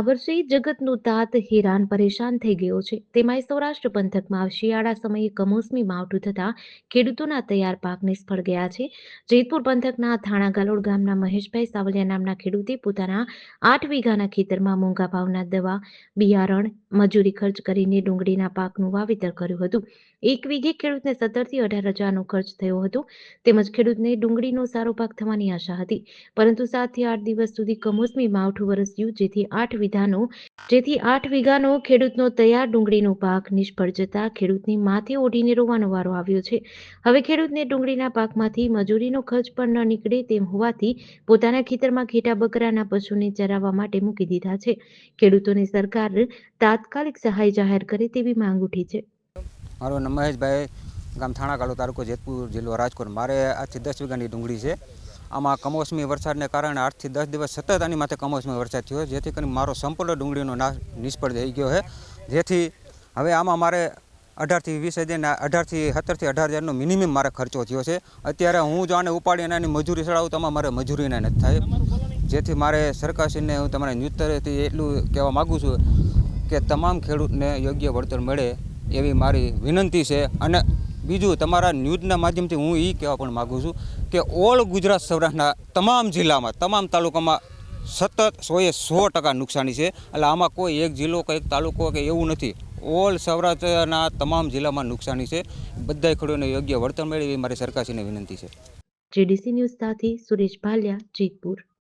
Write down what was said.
વર્ષે જગતનો તાત હેરાન પરેશાન થઈ ગયો છે. તેમાંય સૌરાષ્ટ્ર પંથકમાં શિયાળા સમયે કમોસમી માવઠું થતાં ખેડૂતોના તૈયાર પાક નિષ્ફળ ગયા છે. જેતપુર પંથકના થાણા ગાલોડ ગામના મહેશભાઈ સાવલિયા નામના ખેડૂતે પોતાના આઠ વીઘાના ખેતરમાં મોંઘા ભાવના દવા, બિયારણ, મજૂરી ખર્ચ કરીને ડુંગળીના પાકનું વાવેતર કર્યું હતું. એક વીઘે ખેડૂતને સત્તરથી અઢાર હજારનો ખર્ચ થયો હતો. તેમજ ખેડૂતને ડુંગળીનો સારો પાક થવાની આશા હતી. પરંતુ સાતથી આઠ દિવસ સુધી કમોસમી માવઠું વરસ્યું, જેથી આઠ વીઘાનો જેથી આઠ વીઘાનો ખેડૂતનો તૈયાર ડુંગળીનો પાક નિષ્ફળ જતા ખેડૂતની માથે ઓઢીને રોવાનો વારો આવ્યો છે. હવે ખેડૂતને ડુંગળીના પાકમાંથી મજૂરીનો ખર્ચ પણ ન નીકળે તેમ હોવાથી પોતાના ખેતરમાં ઘેટા બકરાના પશુને ચરાવવા માટે મૂકી દીધા છે. ખેડૂતોને સરકાર તાત્કાલિક સહાય જાહેર કરે તેવી માંગ ઉઠી છે. મારો નામ ગામ થાણા કાળો તાલુકો જેતપુર જિલ્લો રાજકોટ. મારે આજથી દસ વીઘાની ડુંગળી છે. આમાં કમોસમી વરસાદને કારણે આઠથી દસ દિવસ સતત આની માથે કમોસમી વરસાદ થયો જેથી કરીને મારો સંપૂર્ણ ડુંગળીનો નાશ નિષ્ફળ થઈ ગયો છે. જેથી હવે આમાં મારે અઢારથી વીસ હજારના અઢારથી સત્તરથી અઢાર હજારનો મિનિમમ મારે ખર્ચો થયો છે. અત્યારે હું જો આને ઉપાડીને એની મજૂરી ચડાવું તો મારે મજૂરીને નથી થાય. જેથી મારે સરકારશ્રીને હું તમારા ન્યૂઝ એટલું કહેવા માગું છું કે તમામ ખેડૂતને યોગ્ય વળતર મળે એવી મારી વિનંતી છે. અને બીજું તમારા ન્યૂઝના માધ્યમથી હું એ કહેવા પણ માગું છું કે ઓલ ગુજરાત સૌરાષ્ટ્રના તમામ જિલ્લામાં, તમામ તાલુકામાં સતત સોએ સો ટકા નુકસાની છે. એટલે આમાં કોઈ એક જિલ્લો કે એક તાલુકો કે એવું નથી. ઓલ સૌરાષ્ટ્રના તમામ જિલ્લામાં નુકસાની છે. બધા ખેડૂતોને યોગ્ય વળતર મળે એવી મારી સરકારશ્રીને વિનંતી છે. જીડીસી ન્યૂઝ સાથે સુરેશ ભાલિયા, જેતપુર.